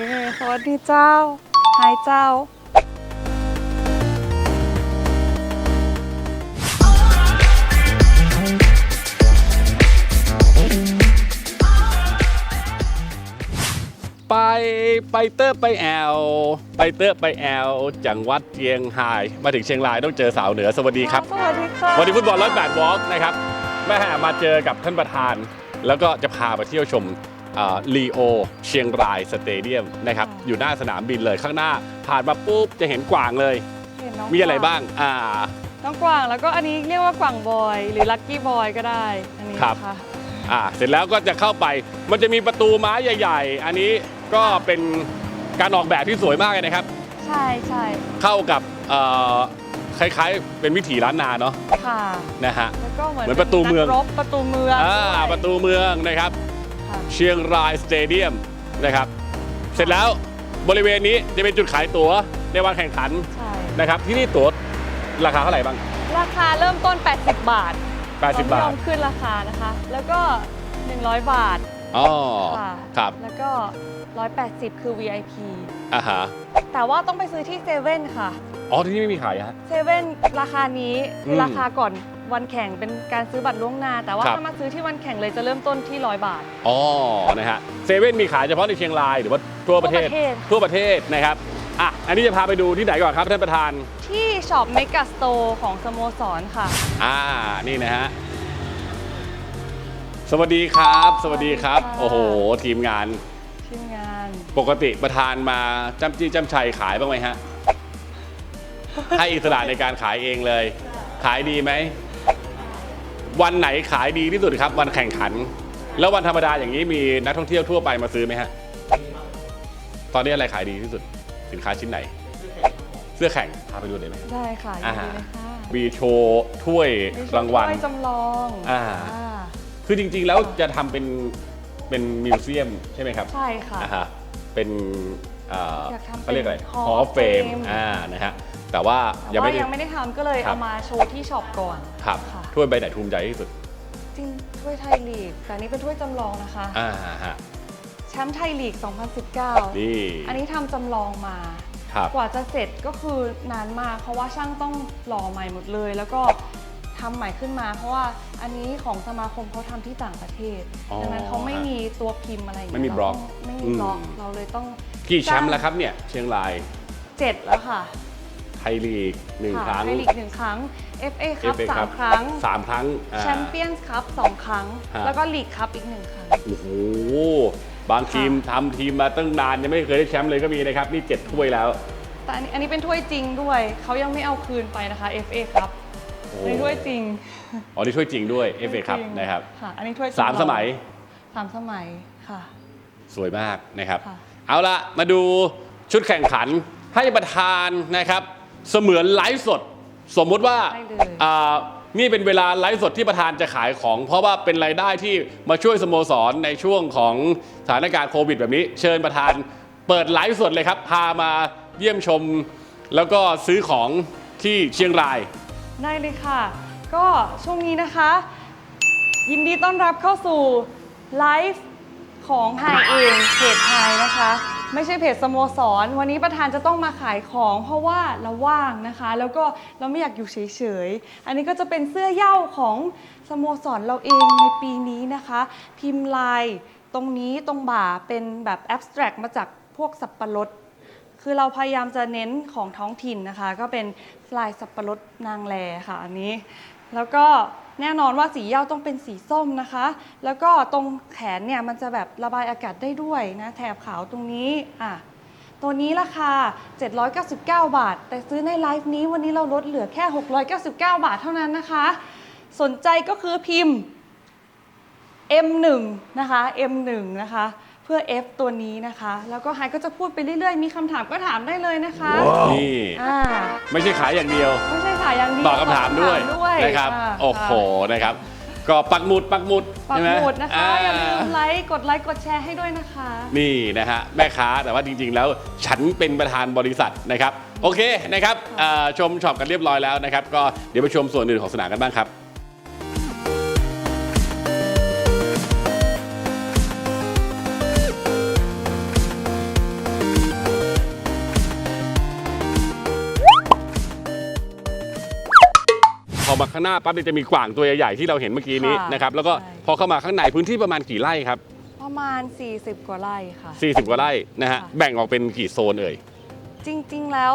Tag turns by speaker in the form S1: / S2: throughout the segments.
S1: นี่สวัสดีเจ้าหายเจ้า
S2: ไปไปเตอร์ไปแอล ไปเตอร์ไปแอลจังหวัดเชียงราย มาถึงเชียงรายต้องเจอสาวเหนือสวัสดีครับ
S1: สวัสดีค่ะ
S2: วันนี้ฟุตบอลร้อยแปดวอล์กนะครับแม่มาเจอกับท่านประธาน แล้วก็จะพาไปเที่ยวชม ลีโอเชียงรายสเตเดียมนะครับอยู่หน้าสนามบินเลยข้างหน้า ผ่านมาปุ๊บจะเห็นกวางเลย
S1: เห็นน้ง
S2: มีอะไรบ้างอ่า
S1: น้องกวางแล้วก็อันนี้เรียกว่ากวางบอย หรือลักกี้บอยก็ได้ อันนี้
S2: ครับ
S1: ค่ะ
S2: อ่าเสร็จแล้วก็จะเข้าไปมันจะมีประตูไม้ใหญ่ ๆ อันนี้ก็เป็นการออกแบบที่สวยมากเลยนะครับ
S1: ใช่ใช่
S2: เข้ากับเอ่อคล้ายๆ เป็นวิถีล้านนาเนาะ
S1: ค่ะ
S2: นะฮะ
S1: แล้วก็เหมือน
S2: เหมือนประตูเมือง
S1: นักรบประตูเมือง
S2: อ่า
S1: ด้วย
S2: ประตูเมืองนะครับ
S1: ค่ะ
S2: เชียงรายสเตเดียมนะครับ เสร็จแล้วบริเวณนี้จะเป็นจุดขายตั๋วในวันแข่งขัน
S1: ใช่
S2: นะครับ ที่นี่ตั๋วราคาเท่าไหร่บ้าง
S1: ราคาเริ่มต้น 80 บาท
S2: 80 บา
S1: เร
S2: ท
S1: ยอมขึ้นราคานะคะ แล้วก็ 100 บาท
S2: อ๋อ
S1: ค่ะ
S2: ครับ
S1: แล้วก็ 180 คือ VIP
S2: อ่าฮะ
S1: แต่ว่าต้องไปซื้อที่เซเว่นค่ะ
S2: อ๋อ ที่นี่ไม่มีขายฮะ
S1: เซเว่นราคานี้คืออ
S2: ม
S1: ราคาก่อน วันแข่งเป็นการซื้อบัตรล่วงหน้า แต่ว่า
S2: ครับ
S1: ถ้ามาซื้อที่วันแข่งเลยจะเริ่มต้นที่100บาท
S2: อ๋อ นะฮะ เซเว่นมีขายเฉพาะในเชียงรายหรือว่าทั่วประเทศ
S1: ทั่วประเทศ
S2: ทั่วประเทศนะครับ อะ อันนี้จะพาไปดูที่ไหนก่อนครับท่านประธาน
S1: ที่ช็อปเมกาสโตร์ของสโมสรค่ะ
S2: อ่า นี่นะฮะ สวัสดีครับ สวัสดีครับ
S1: สวัสดีค่ะ
S2: โอ้โห ทีมงาน
S1: ทีมงาน
S2: ปกติประธานมาจำจี้จำชัยขายบ้างไหมฮะ ให้อิสระในการขายเองเลย ขายดีไหม วันไหนขายดีที่สุดครับ วันแข่งขัน แล้ววันธรรมดาอย่างนี้มีนักท่องเที่ยวทั่วไปมาซื้อไหมฮะตอนนี้อะไรขายดีที่สุดสินค้าชิ้นไหน เสื้อแข่งพาไปดูได้ไหม
S1: ได้ค่ะยิน
S2: อ่า
S1: ดีเลยค่ะ
S2: มีโชว์ถ้วยรางวัล
S1: มีถ้ยจำลอง
S2: อ่า
S1: อ่า
S2: คือจริงๆ แล้วจะทำเป็นเป็นมิวเซียมใช่ไหมครับ
S1: ใช่ค่ะ
S2: อ่าฮะเป็นเอ่อ
S1: อยากทำเป็น
S2: เขาเรียกอะไร
S1: Hall
S2: ฮอ
S1: of
S2: เฟม
S1: Fame
S2: อ่านะฮะ แต่ว่า
S1: แต่
S2: ยัง
S1: ว่า
S2: ไม่ได้
S1: ยังไม่ได้ทำก็เลย
S2: ครั
S1: เอา
S2: บ
S1: มาโชว์ที่ช็อปก่อน
S2: ครับ
S1: ค่ะ
S2: ถ้วยใบไหนภูมิใจที่สุด
S1: จริงถ้วยไทยลีก แต่อันนี้เป็นถ้วยจำลองนะคะ
S2: อ่าฮะ
S1: แชมป์ไทยลีก 2019
S2: นี่
S1: อันนี้ทำจำลองมา
S2: ครับ
S1: กว่าจะเสร็จก็คือนานมาก เพราะว่าช่างต้องหล่อใหม่หมดเลย แล้วก็ทำใหม่ขึ้นมา เพราะว่าอันนี้ของสมาคมเขาทำที่ต่างประเทศ
S2: อ๋อ
S1: ดังนั้นเขาไม่มีตัวพิมพ์อะไรอย่างเงี้ย
S2: ไม่มีบล็อก
S1: เาต้องไม่มีบล็อก
S2: อืม
S1: เราเลยต้อง
S2: กี่แชมป์แล้วครับเนี่ยเชียงราย
S1: เจ็ดแล้วค่ะ
S2: ไทยลีกหนึ่ง
S1: ค่ะ
S2: ครั้ง
S1: ไทยลีกหนึ่งครั้ง FA คัพ
S2: FA
S1: สา
S2: ครั
S1: ม
S2: บ
S1: ครั้ง
S2: สามครั้งอ่า
S1: แชมเปี้ยนส์คัพสองครั้ง
S2: ฮะ
S1: แล้วก็ลีกคัพอีกหนึ่งครั้ง
S2: โอ้โห บางทีมทำทีมมาตั้งนานยังไม่เคยได้แชมป์เลยก็มีนะครับ นี่เจ็ดถ้วยแล้ว
S1: แต่อันนี้อันนี้เป็นถ้วยจริงด้วย เขายังไม่เอาคืนไปนะคะ FA คัพ
S2: โอ้
S1: ในถ้วยจริง
S2: อ๋อนี่ถ้วยจริงด้วย FA ครับ
S1: จง
S2: นะครับ
S1: ค่ะ อันนี้ถ้วยจำลอง
S2: สามสมัย
S1: สามสมัยค่ะ
S2: สวยมากนะครับ
S1: ค่ะ
S2: เอาละมาดูชุดแข่งขันให้ประธานนะครับ เสมือนไลฟ์สด สมมุติว่า
S1: ได้เลย
S2: อ่านี่เป็นเวลาไลฟ์สดที่ประธานจะขายของ เพราะว่าเป็นรายได้ที่มาช่วยสโมสรในช่วงของสถานการณ์โควิดแบบนี้ เชิญประธานเปิดไลฟ์สดเลยครับ พามาเยี่ยมชม แล้วก็ซื้อของที่เชียงราย
S1: ได้เลยค่ะ ก็ช่วงนี้นะคะ ยินดีต้อนรับเข้าสู่ไลฟ์ของไฮเองเพจไฮนะคะ ไม่ใช่เพจสโมสร วันนี้ประธานจะต้องมาขายของ เพราะว่าเราว่างนะคะ แล้วก็เราไม่อยากอยู่เฉยๆ อันนี้ก็จะเป็นเสื้อเหย้าของสโมสรเราเองในปีนี้นะคะ พิมพ์ลายตรงนี้ตรงบ่าเป็นแบบแอบสแตรกมาจากพวกสับปะรดคือเราพยายามจะเน้นของท้องถิ่นนะคะ ก็เป็นลายสับปะรดนางแลค่ะอันนี้ แล้วก็แน่นอนว่าสีเหย้าต้องเป็นสีส้มนะคะ แล้วก็ตรงแขนเนี่ยมันจะแบบระบายอากาศได้ด้วยนะแถบขาวตรงนี้อะตัวนี้ราคา 799 บาท แต่ซื้อในไลฟ์นี้วันนี้เราลดเหลือแค่ 699 บาทเท่านั้นนะคะ สนใจก็คือพิมพ์ M1 นะคะ M1 นะคะ พื่อ F ตัวนี้นะคะ แล้วก็ไฮก็จะพูดไปเรื่อยๆ มีคำถามก็ถามได้เลยนะคะ
S2: นี่
S1: อ่า
S2: ไม่ใช่ขายอย่างเดียว
S1: ไม่ใช่ค่ะอย่างเดียว
S2: ตอบคำถามด้วย
S1: ตอบคำถามด้วย
S2: นะครับะโอ้โหนะครับ ก็ปักหมุดปักหมุด
S1: ปัก
S2: ใช่ไห
S1: มุดนะคะ
S2: อ่า
S1: อย่าลืมไลค์กดไลค์กดแชร์ให้ด้วยนะคะ
S2: นี่นะฮะแม่ค้าแต่ว่าจริง ๆ แล้วฉันเป็นประธานบริษัทนะครับ โอเคนะครับอ่าชมช็อปกันเรียบร้อยแล้วนะครับ ก็เดี๋ยวไปชมส่วนอื่นของสนามกันบ้างครับางหน้าปั๊บเนี่ยจะมีกว่างตัวใหญ่ๆที่เราเห็นเมื่อกี้นี้
S1: ค่ะ
S2: นะครับแล้วก็
S1: ใช่
S2: พอเข้ามาข้างในพื้นที่ประมาณกี่ไร่ครับ
S1: ประมาณ 40 กว่าไร่ค่ะ
S2: 40 กว่าไร่นะฮะ
S1: ค่ะ
S2: แบ่งออกเป็นกี่โซนเอ่ย
S1: จริงๆ แล้ว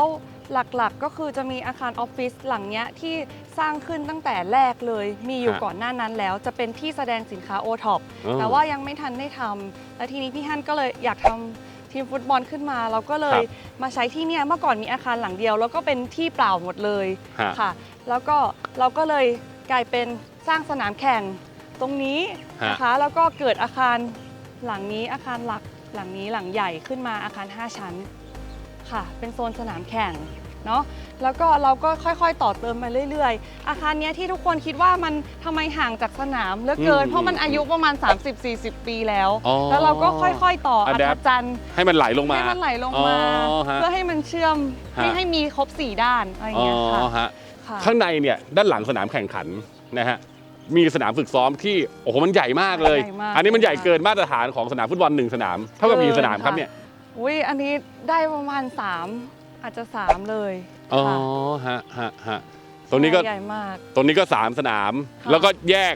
S1: หลักๆก็คือจะมีอาคารออฟฟิศหลังเนี้ยที่สร้างขึ้นตั้งแต่แรกเลย มีอยู่
S2: ฮะ
S1: ก่อนหน้านั้นแล้ว จะเป็นที่แสดงสินค้าโอท็อป
S2: อ๋อ
S1: แต่ว่ายังไม่ทันได้ทำแล้วทีนี้พี่ฮั่นก็เลยอยากทำ ทีมฟุตบอลขึ้นมา เราก็เลย
S2: ครับ
S1: มาใช้ที่เนี่ยเมื่อก่อนมีอาคารหลังเดียว แล้วก็เป็นที่เปล่าหมดเลย
S2: ฮะ
S1: ค่ะ แล้วก็เราก็เลยกลายเป็นสร้างสนามแข่งตรงนี้
S2: ฮะ
S1: นะคะ แล้วก็เกิดอาคารหลังนี้อาคารหลักหลังนี้หลังใหญ่ขึ้นมาอาคาร 5 ชั้นค่ะ เป็นโซนสนามแข่ง เนาะแล้วก็เราก็ค่อยๆ ต่อเติมมาเรื่อยๆ อาคารเนี้ยที่ทุกคนคิดว่ามันทำไมห่างจากสนามเหลือเกิน
S2: อืม
S1: เพราะมันอายุประมาณ 30-40 ปีแล้ว
S2: อ๋อ
S1: แล้วเราก็ค่อยๆ ต่ออั
S2: Adapt
S1: ธจันทร์
S2: ให้มันไหลลงมา
S1: ให้มันไหลลงมา
S2: อ๋อฮะ
S1: เพื่อให้มันเชื่อม
S2: ฮะ
S1: ให้ให้มีครบ4ด้านอะไรอย่าง
S2: อ๋อ
S1: เงี้ยค่ะ
S2: ฮะ
S1: ค่ะ
S2: ข้างในเนี่ยด้านหลังสนามแข่งขันนะฮะมีสนามฝึกซ้อมที่โอ้โหมันใหญ่มากเลย
S1: ใหญ่มาก
S2: อันนี้มันใหญ่เกินมาตรฐานของสนามฟุตบอลหนึ่งสนามเท่ากับกี่สนามครับเนี่ย
S1: อุ้ยอันนี้ได้ประมาณ3 อาจจะ3เลย
S2: อ๋อ
S1: ค่ะ
S2: ฮะฮะฮะตรงนี้ก็
S1: ใหญ่มาก
S2: ตรงนี้ก็3สนาม
S1: ค่ะ
S2: แล้วก็แยก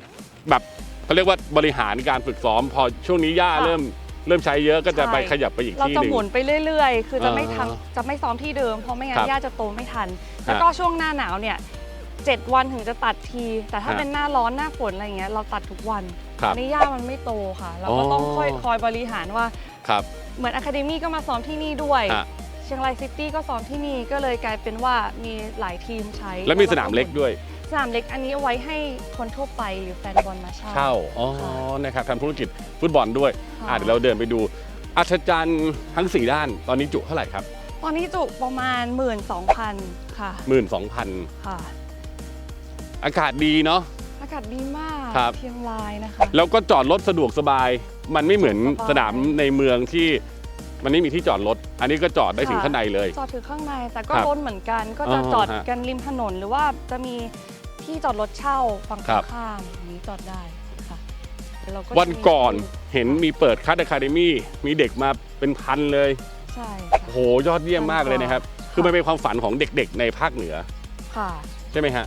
S2: แบบเขาเรียกว่าบริหารการฝึกซ้อม พอช่วงนี้ย่า
S1: ค่ะ
S2: เริ่มเริ่มใช้เยอะก็จะ
S1: ใช่
S2: ไปขยับไปอีก
S1: เรา
S2: ที่
S1: จะ
S2: หนึ่ง
S1: หมุนไปเรื่อยๆ คือจะไม่
S2: อ่า
S1: ทังจะไม่ซ้อมที่เดิม เพราะไม่งั้
S2: ครั
S1: น
S2: บ
S1: ย่าจะโตไม่ทัน แล้วก็ช่วงหน้าหนาวเนี่ยเจ็ดวันถึงจะตัดที แต่ถ้า
S2: ฮะ
S1: เป็นหน้าร้อนหน้าฝนอะไรเงี้ยเราตัดทุกวัน
S2: ครับ
S1: อันนี้ย่ามันไม่โตค่ะ เราก็
S2: อ๋อ
S1: ต้องคอยคอยบริหารว่า
S2: ครับ
S1: เหมือนอะคาเดมี่ก็มาซ้อมที่นี่ด้วย
S2: ฮะ
S1: เชียงรายซิตี้ก็ซ้อมที่นี่ก็เลยกลายเป็นว่ามีหลายทีมใช้
S2: แล้วมีสนามเล็กด้วย
S1: สนามเล็กอันนี้เอาไว้ให้คนทั่วไปหรือแฟนบอลมาเช่า
S2: เข้าอ๋อ
S1: ค่ะ
S2: นะครับทำธุรกิจฟุตบอลด้วย
S1: ค่ะ
S2: อะเดี๋ยวเราเดินไปดูอัศจรรย์ทั้ง 4 ด้าน ตอนนี้จุเท่าไหร่ครับ
S1: ตอนนี้จุประมาณ 12,000 ค่ะ
S2: 12,000
S1: ค่ะ
S2: อากาศดีเนาะ
S1: อากาศดีมาก
S2: ครับ
S1: เชียงรายนะคะ
S2: แล้วก็จอดรถสะดวกสบาย มันไม่เหมือน
S1: สบาย
S2: สนามในเมืองที่ มันไม่มีที่จอดรถ อันนี้ก็จอดได้ถึง
S1: ค่ะ
S2: ข้างในเลย
S1: จอดถึงข้างในแต่ก็
S2: ครับ
S1: ล้นเหมือนกัน ก็จะ
S2: อ๋อ
S1: จอด
S2: ฮะ
S1: กันริมถนนหรือว่าจะมีที่จอดรถเช่าฝั่ง
S2: ค
S1: ตร
S2: รับ
S1: งข้ามอย่างนี้จอดได้ค่ะเดี๋ยเรา
S2: วัน
S1: จะมี
S2: ก่อนเห็นมีเปิดคั t อะคาเดมี่มีเด็กมาเป็นพันเลย
S1: ใช่ค่ะ
S2: โอ้โหยอดเยี่ยมมากเลยนะครับ คือมันเป็นความฝันของเด็กๆในภาคเหนือ
S1: ค่ะ
S2: ใช่ไหมฮะ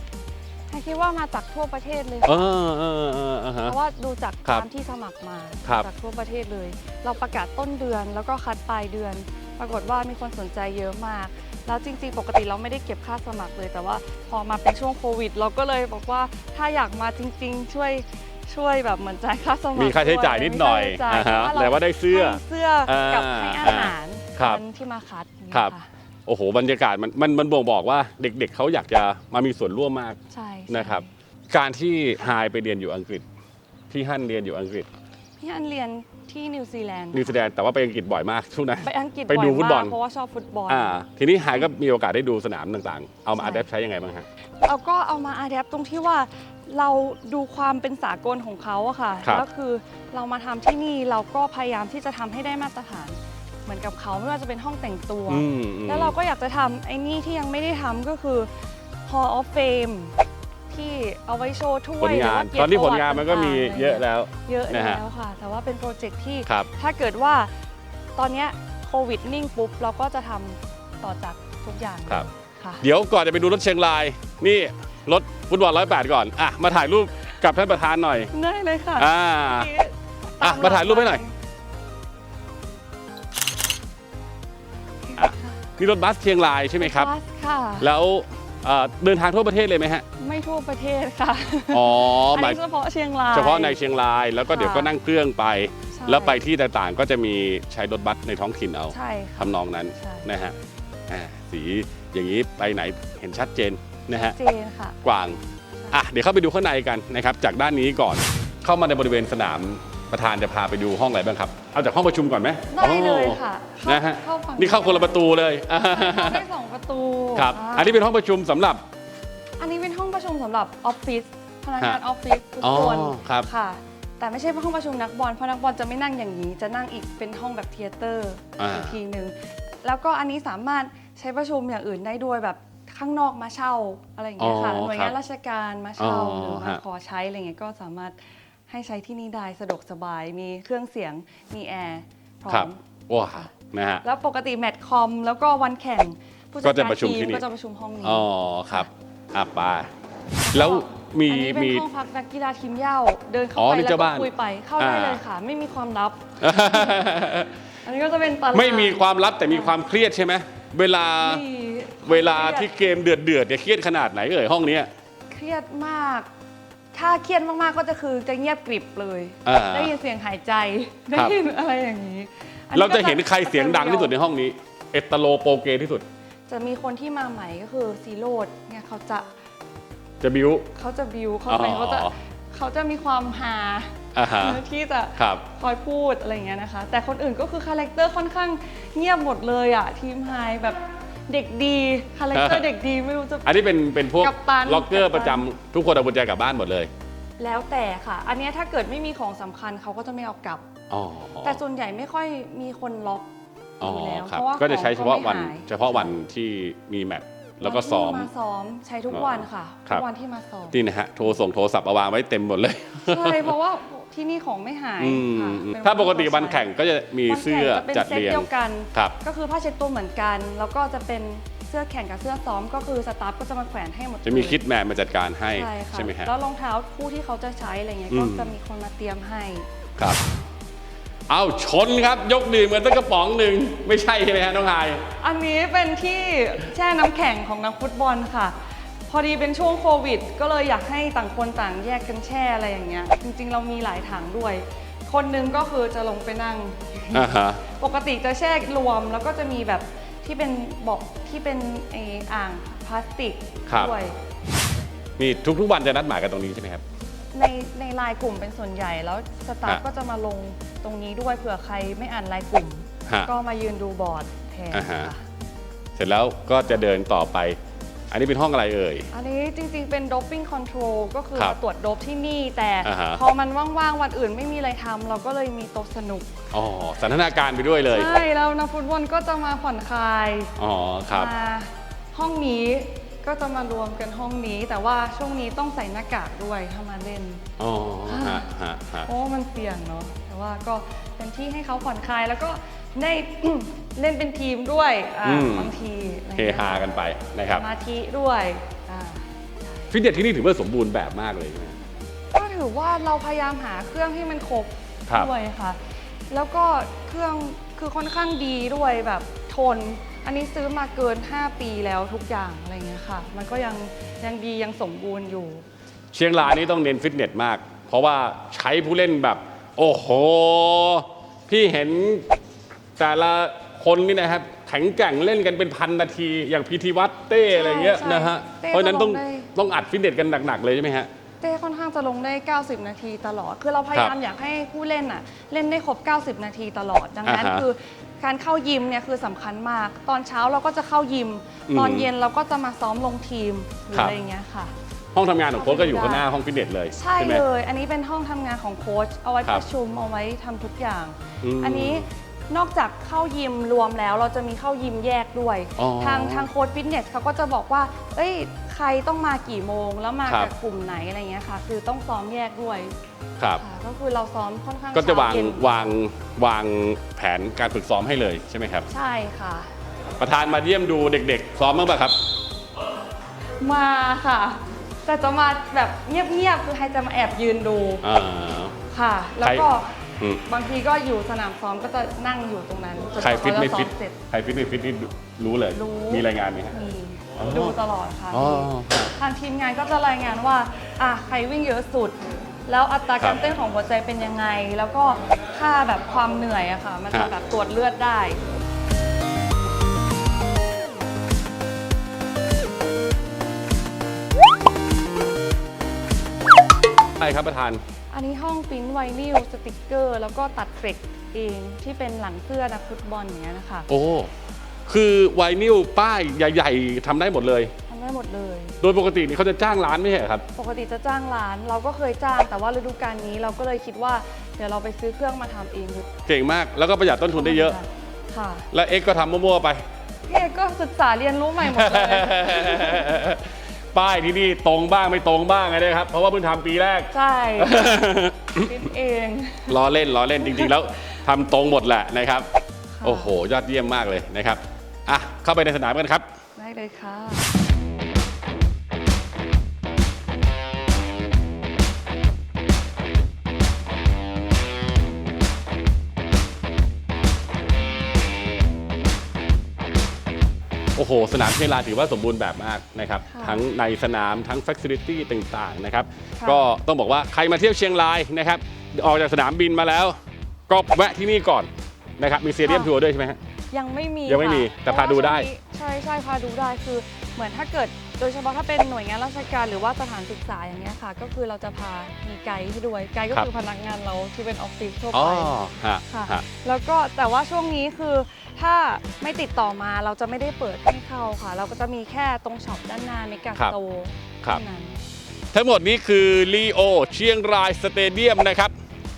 S1: ให้คิดว่ามาจากทั่วประเทศเลย
S2: เออเออเออเออฮะ
S1: เพราะว่าดูจาก
S2: ครับ
S1: ตามที่สมัครมา
S2: ครับ
S1: จากทั่วประเทศเลย เราประกาศต้นเดือนแล้วก็คัดปลายเดือน ปรากฏว่ามีคนสนใจเยอะมาก แล้วจริง ๆ ปกติเราไม่ได้เก็บค่าสมัครเลย แต่ว่าพอมาเป็นช่วงโควิด เราก็เลยบอกว่าถ้าอยากมาจริง ๆ ช่วยช่วยแบบเหมือนจ่ายค่าสมัคร
S2: มีค่าใช้จ่ายนิดหน่อย
S1: มีค่าใช้
S2: อ่า
S1: จ่าย
S2: ฮะ
S1: เพระ
S2: แต่ว่าได้เสื้อ
S1: ให้เสื้อกับ
S2: อ่า
S1: ให้อาหาร
S2: ครับ
S1: นที่มาคัดอย่างเงี้ย
S2: ครับะโอ้โหบรรยากาศมันมันมันบ่งบอกว่าเด็กๆเขาอยากจะมามีส่วนร่วมมาก
S1: ใช่ใช่
S2: นะครับ การที่ไฮายไปเรียนอยู่อังกฤษ พี่ฮั่นเรียนอยู่อังกฤษ
S1: พี่อันเรียนที่นิวซีแลนด์
S2: นิวซีแลนด์แต่ว่าไปอังกฤษบ่อยมากช่วงนั้น
S1: ไปอังกฤษ
S2: ไปดู
S1: บ่ย
S2: ฟุตบอล
S1: มากเพราะว่าชอบฟุตบอล
S2: อ่า ทีนี้ไฮายก็มีโอกาสได้ดูสนามต่างๆ เอามา
S1: ใช่
S2: อัดแอปใช้ยังไงบ้างฮะ
S1: เราก็เอามาอาแดปตรงที่ว่าเราดูความเป็นสากลของเขาอะค่ะ
S2: ครับ
S1: ก็คือเรามาทำที่นี่เราก็พยายามที่จะทำให้ได้มาตรฐาน เหมือนกับเขาไม่ว่าจะเป็นห้องแต่งตัว
S2: อืมอืม
S1: แล้วเราก็อยากจะทำไอ้นี่ที่ยังไม่ได้ทำก็คือ Hall of Fame ที่เอาไว้โชว์ถ้
S2: ผ
S1: วย
S2: ล
S1: หรื
S2: งาน
S1: ว่เกียร
S2: ตอนนี้ผล
S1: ติ
S2: งานมันก็มี
S1: ต่างๆ
S2: เยอะแล้ว
S1: เยอะ
S2: นะฮะ
S1: แล้วค่ะ แต่ว่าเป็นโปรเจกต์ที่
S2: ครับ
S1: ถ้าเกิดว่าตอนเนี้ยโควิดนิ่งปุ๊บ เราก็จะทำต่อจากทุกอย่าง
S2: ครับ
S1: ค่ะ
S2: เดี๋ยวก่อนจะไปดูรถเชียงราย นี่รถฟุตบอลร้อยแปดก่อนอะมาถ่ายรูปกับท่านประธานหน่อย
S1: ได้เลยค่ะ
S2: อ่า อะมาถ่ายรูปให้หน่อยอะนี่รถบัสเชียงรายใช่ไหมครับ
S1: บัสค่ะ
S2: แล้ว เอ่อเดินทางทั่วประเทศเลยไหมฮะ
S1: ไม่ทั่วประเทศค่ะ
S2: อ๋อ
S1: อัน
S2: หมาย
S1: นี้เฉพาะเชียงราย
S2: เฉพาะในเชียงราย แล้วก็เดี๋ยวก็นั่งเครื่องไป
S1: ใช่
S2: แล้วไปที่ต่างๆ ก็จะมีใช้รถบัสในท้องถิ่นเอา
S1: ใช่ค่ะ
S2: ทำนองนั้น
S1: ใช่
S2: นะฮะอ่าสีอย่างนี้ไปไหนเห็นชัดเจนนะฮะ
S1: เจนค่ะ
S2: กว้าง อะ เดี๋ยวเข้าไปดูข้างในกันนะครับ จากด้านนี้ก่อน เข้ามาในบริเวณสนามประธานจะพาไปดูห้องอะไรบ้างครับ เอาจากห้องประชุมก่อนไหม
S1: ได้เลยค่ะ
S2: อ๋อนะฮะ
S1: เข้าฝั่ง
S2: นี่เข้าคนละประตูเลยอ่า
S1: เข้าได้สองประตู
S2: ครับาอันนี้เป็นห้องประชุมสำหรับ
S1: อันนี้เป็นห้องประชุมสำหรับออฟฟิศพนักงาน
S2: ฮะ
S1: ออฟฟิศทุก
S2: อ๋อ
S1: คน
S2: ครับ
S1: ค่ะ แต่ไม่ใช่ห้องประชุมนักบอลเพราะนักบอลจะไม่นั่งอย่างนี้ จะนั่งอีกเป็นห้องแบบเทเตอร์
S2: อ่า
S1: อีกทีหนึ่งแล้วก็อันนี้สามารถใช้ประชุมอย่างอื่นได้ด้วยแบบข้างนอกมาเช่าอะไรอย่างเงี้ยค่ะ
S2: อ๋อ
S1: หน่วย
S2: ครั
S1: งาน
S2: บ
S1: ราชการมาเช่า
S2: อ๋อ
S1: หรือมา
S2: ฮะ
S1: ขอใช้อะไรเงี้ยก็สามารถ ให้ใช้ที่นี่ได้สะดวกสบาย มีเครื่องเสียง มีแอร์พร้อ
S2: ครับ
S1: ม
S2: ว้านะฮะ
S1: แล้วปกติแมตช์คอม แล้วก็วันแข่ง ผู้
S2: ก็
S1: จัด
S2: จะ
S1: การ
S2: ประชุม
S1: ที
S2: ที่
S1: ม
S2: นี่
S1: ก็จะประชุมห้องนี้
S2: อ๋อครับอะไปแล้วมี
S1: อันนี้เป็น
S2: มี
S1: ห้องพักนักกีฬาทีมเหย้าเดินเข้า
S2: อ๋อ
S1: ไป
S2: นี่
S1: แล้ว
S2: เจ้า
S1: ก็
S2: บ้าน
S1: คุยไปเข้าได้
S2: อ่า
S1: เลยค่ะ ไม่มีความลับ อันนี้ก็จะเป็นตลาด
S2: ไม่มีความลับแต่มีความเครียดใช่ไหมเวลา
S1: มี
S2: เวลาที่เกมเดือดเดือดๆเนี่ยเครียดขนาดไหนเอ่ยห้องเนี้ย
S1: เครียดมาก ถ้าเครียดมากๆก็จะคือจะเงียบกริบเลย
S2: อ่า
S1: ได้ยินเสียงหายใจ ได้
S2: ครับ
S1: ยินอะไรอย่างนี้อันนี้
S2: เราจะ
S1: ก็
S2: เห็นใครเสียงดังที่สุดในห้องนี้ เอตโลโปเกที่สุด
S1: จะมีคนที่มาใหม่ก็คือซีโรดเนี่ยเขาจะ
S2: จะบิว
S1: เขาจะบิวเข้าไป
S2: อ๋อ
S1: เขาจะเขาจะมีความฮา
S2: อ่าฮะ
S1: ที่จะ
S2: ครับ
S1: คอยพูดอะไรอย่างเงี้ยนะคะ แต่คนอื่นก็คือคาแรคเตอร์ค่อนข้างเงียบหมดเลยอะทีมไฮแบบ เด็กดีคาแรคเตอร์เด็กดีไม่รู้จะ
S2: อันนี้เป็นเป็นพวก
S1: กัปตัน
S2: ล็อกเกอร์
S1: กั
S2: ป
S1: ปตัน
S2: ระจำทุกคนเอากุญแจกลับบ้านหมดเลย
S1: แล้วแต่ค่ะ อันเนี้ยถ้าเกิดไม่มีของสำคัญเขาก็จะไม่เอากลับ
S2: อ๋อ
S1: แต่ส่วนใหญ่ไม่ค่อยมีคนล็อก
S2: อ๋อ
S1: อยู่แล้ว
S2: ครับ
S1: เพราะว่า
S2: ก็จะใช้เฉพาะวัน
S1: ของก็ไม่หาย
S2: เฉพาะวันที่มีแมตช์แล้วก็ซ้อม
S1: วันที่มาซ้อมใช้ทุกวันค่ะ
S2: ครั
S1: ทุ
S2: บ
S1: กวันที่มาซ้อม
S2: นี่นะฮะโทรส่งโทรศัพท์เอาวางไว้เต็มหมดเลย
S1: ใช่เพราะว่า ที่นี่ของไม่หาย
S2: อืม
S1: ค่ะ
S2: อืม
S1: เน
S2: ถ้าปกติวัน
S1: ที่
S2: แข่งก็จะมี
S1: วัน
S2: เสื้อ
S1: แข่งจะเป็น
S2: จัด
S1: เซต
S2: เรียง
S1: เดียวกัน
S2: ครับ
S1: ก็คือผ้าเช็ดตัวเหมือนกัน แล้วก็จะเป็นเสื้อแข่งกับเสื้อซ้อม ก็คือสตาฟก็จะมาแขวนให้หมด
S2: จะมี
S1: เลย
S2: คิดแมนมาจัดการให้
S1: ใช่ค่ะ
S2: ใช่ไหมฮะ
S1: แล้วรองเท้าคู่ที่เขาจะใช้อะไรเงี้ย
S2: อื
S1: ก็
S2: ม
S1: จะมีคนมาเตรียมให้
S2: ครับ เอาชนครับ ยกดื่มกันตั้งกระป๋องหนึ่งไม่ใช่ใช่ไหมฮะน้องไฮาย
S1: อันนี้เป็นที่แช่น้ำแข็งของนักฟุตบอลค่ะ พอดีเป็นช่วงโควิด ก็เลยอยากให้ต่างคนต่างแยกกันแช่อะไรอย่างเงี้ย จริง ๆ เรามีหลายถังด้วย คนหนึงก็คือจะลงไปนั่ง
S2: อ่าฮะ
S1: ปกติจะแช่รวมแล้วก็จะมีแบบที่เป็นบอกที่เป็นไออ่างพลาสติก
S2: ครับ
S1: ด้วย
S2: นี่ทุกๆวันจะนัดหมายกันตรงนี้ใช่ไหมครับ
S1: ในในไลน์กลุ่มเป็นส่วนใหญ่แล้วสตาฟ
S2: อะ
S1: ก็จะมาลงตรงนี้ด้วยเผื่อใครไม่อ่านไลน์กลุ่ม
S2: ฮะ
S1: ก็มายืนดูบอร์ดแทน
S2: อ่าฮะ
S1: ค่ะ
S2: เสร็จแล้วก็จะเดินต่อไป อันนี้เป็นห้องอะไรเอ่ย
S1: อันนี้จริงๆ เป็น doping control ก็คือ
S2: ครับ
S1: มาตรวจโดปที่นี่ แต่
S2: อ่าฮะ
S1: พอมันว่างๆ วันอื่นไม่มีอะไรทำเราก็เลยมีโต๊ะสนุก
S2: อ๋อสันทนาการไปด้วยเลย
S1: ใช่ แล้วนักฟุตบอลก็จะมาผ่อนคลาย
S2: อ๋อครับ
S1: มาห้องนี้ ก็จะมารวมกันห้องนี้ แต่ว่าช่วงนี้ต้องใส่หน้ากากด้วยถ้ามาเล่น
S2: อ๋อฮะฮะฮะ
S1: เพราะว่ามันเสี่ยงเนาะแต่ว่าก็เป็นที่ให้เขาผ่อนคลายแล้วก็ได้ เล่นเป็นทีมด้วยอ่า
S2: อืม
S1: บางทีอะไร
S2: เฮ
S1: งี้ย
S2: ฮากันไปนะครับ
S1: สมาธิด้วยอ่า
S2: ฟิตเนสที่นี่ถือว่าสมบูรณ์แบบมากเลยใช่ไหม
S1: ก็ถือว่าเราพยายามหาเครื่องที่มันครบ
S2: ครับ
S1: ด้วยค่ะ แล้วก็เครื่องคือค่อนข้างดีด้วยแบบทน อันนี้ซื้อมาเกิน 5 ปีแล้วทุกอย่างอะไรเงี้ยค่ะ มันก็ยังยังดียังสมบูรณ์อยู่
S2: เชียงรายนี่ต้องเน้นฟิตเนสมาก เพราะว่าใช้ผู้เล่นแบบ โอ้โห พี่เห็นแต่ละคนนี่นะครับแข็งแกร่งเล่นกันเป็นพันนาที อย่างพีทีวัตเต้อะไรเงี้ย
S1: ใช่
S2: นะฮะ
S1: เต้
S2: เพราะฉะนั้นต้อง
S1: ก็ลงได้
S2: ต้องอัดฟิตเนสกันหนักๆเลยใช่ไหมฮะ
S1: เต้ค่อนข้างจะลงได้ 90 นาทีตลอด คือเราพยายามอยากให้ผู้เล่นอะเล่นได้ครบ 90 นาทีตลอด ดังนั้น
S2: อ่าฮะ
S1: คือ การเข้ายิมเนี่ยคือสำคัญมาก ตอนเช้าเราก็จะเข้ายิม
S2: อืม
S1: ตอนเย็นเราก็จะมาซ้อมลงทีมหรือ
S2: ครับ
S1: อะไรอย่างเงี้ยค่ะ
S2: ห้องทำงานของโค้ชก็อยู่ข้างหน้าห้องฟิตเนสเลย
S1: ใช่
S2: ไหม
S1: เลย อันนี้เป็นห้องทำงานของโค้ช เอาไว้
S2: ครั
S1: ป
S2: บ
S1: ระชุม เอาไว้ทำทุกอย่าง
S2: อืม
S1: อันนี้นอกจากเข้ายิมรวมแล้ว เราจะมีเข้ายิมแยกด้วย
S2: อ๋อ
S1: ทางทางโค้ชฟิตเนสเขาก็จะบอกว่า เอ้ย ใครต้องมากี่โมง แล้วมา
S2: ครับ
S1: กับกลุ่มไหนอะไรเงี้ยค่ะ คือต้องซ้อมแยกด้วย
S2: ครับ
S1: ค่ะก็คือเราซ้อมค่อนข้าง
S2: ก็จะวาง
S1: เช้เย็น
S2: วางวางแผนการฝึกซ้อมให้เลยใช่ไหมครับ
S1: ใช่ค่ะ
S2: ประธานมาเยี่ยมดูเด็กๆ ซ้อมบ้างป่ะครับ
S1: มาค่ะ แต่จะมาแบบเงียบๆคือใครจะมาแอบยืนดู
S2: อ่า
S1: ค่ะ แล้วก็
S2: ใครอืม
S1: บางทีก็อยู่สนามซ้อมก็จะนั่งอยู่ตรงนั้นจน
S2: ใคร
S1: กว่า
S2: ฟิต
S1: เขา
S2: ไม่
S1: จะซ้อ
S2: ฟิต
S1: เสร็จ
S2: ใครฟิตไม่ฟิตนี่รู้เลย
S1: รู้
S2: มีรายงานไหมฮะ
S1: มี
S2: อ๋อ
S1: ดูตลอดค่ะ
S2: อ๋อ
S1: ทางทีมงานก็จะรายงานว่าอะใครวิ่งเยอะสุด แล้วอัตรา
S2: ครั
S1: การ
S2: บ
S1: เต้นของหัวใจเป็นยังไง แล้วก็ค่าแบบความเหนื่อยอะค่ะ มันจะ
S2: ฮะ
S1: แบบตรวจเลือดได้
S2: ใช่ครับประธาน
S1: อันนี้ห้องปริ้นไวนิลสติกเกอร์ แล้วก็ตัดเฟกเองที่เป็นหลังเสื้อนักฟุตบอลอย่างเงี้ยนะคะ
S2: โอ้ คือไวนิลป้ายใหญ่ ๆทำได้หมดเลย
S1: ทำได้หมดเลย
S2: โดยปกตินี่เขาจะจ้างร้านไม่ใช่เหรอครับ
S1: ปกติจะจ้างร้าน เราก็เคยจ้าง แต่ว่าฤดูกาลนี้เราก็เลยคิดว่า เดี๋ยวเราไปซื้อเครื่องมาทำเองดีกว่า
S2: เก่งมากแล้วก็ประหยัดต้นทุนได้เยอะ
S1: ค่ะ
S2: แล้วเอ็กซ์ก็ทำมั่วๆไป
S1: พี่เอกก็ศึกษาเรียนรู้ใหม่หมดเลย
S2: ป้ายที่นี่ตรงบ้างไม่ตรงบ้างไงนะครับ เพราะว่าเพิ่งทำปีแรก
S1: ใช่คิดเอง
S2: ล้อเล่นล้อเล่นจริงๆ แล้วทำตรงหมดแหละนะครับ
S1: ค่ะ
S2: โอ้โห ยอดเยี่ยมมากเลยนะครับ อะ เข้าไปในสนามกันครับ
S1: ได้เลยค่ะ
S2: โอ้โห สนามเชียงรายถือว่าสมบูรณ์แบบมากนะครับทั้งในสนามทั้งฟัซิลิตี้ต่างๆนะครับก็ต้องบอกว่าใครมาเที่ยวเชียงรายนะครับ ออกจากสนามบินมาแล้ว ก็แวะที่นี่ก่อนนะครับ มีเซเรียมทัวร์ด้วยใช่ไหมฮะ
S1: ยังไม่มี
S2: ยังไม่มี
S1: ค่ะ
S2: แต่พาดูได้
S1: เพระว่ช่วงนี้ใช่ใช่พาดูได้คือเหมือนถ้าเกิดโดยเฉพาะถ้าเป็นหน่วยงานราชการหรือว่าสถานศึกษาอย่างเงี้ยค่ะ ก็คือเราจะพามีไกด์ให้ด้วยไกด์ก็คือพนักงานเราที่เป็นออฟฟิศทั่ว
S2: อ๋อ
S1: ไป
S2: ฮะ
S1: ค่ะ
S2: ฮะ
S1: แล้วก็แต่ว่าช่วงนี้คือถ้าไม่ติดต่อมาเราจะไม่ได้เปิดให้เข้าค่ะ เราก็จะมีแค่ตรงช็อปด้านหน้าเมกา
S2: ครับ
S1: โต
S2: ครับ
S1: เท่านั้น
S2: ทั้งหมดนี้คือลีโอเชียงรายสเตเดียมนะครับ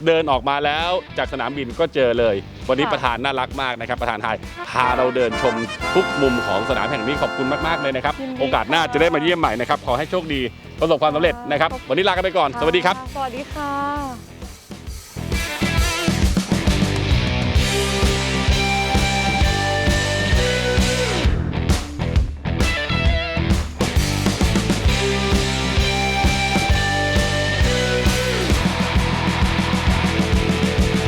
S2: เดินออกมาแล้วจากสนามบินก็เจอเลย วันนี้
S1: ค่ะ
S2: ประธานน่ารักมากนะครับ ประธานไทยพาเราเดินชมทุกมุมของสนามแห่งนี้ขอบคุณมากๆเลยนะครับ
S1: ยินดี
S2: โอกาสหน้า
S1: ค่ะ
S2: จะได้มาเยี่ยมใหม่นะครับ ขอให้โชคดีประสบความสำเร็จนะครับ
S1: ขอบคุณ
S2: วันนี้ลากันไปก่อน สวัสดีครับ
S1: สวัสดีค่ะ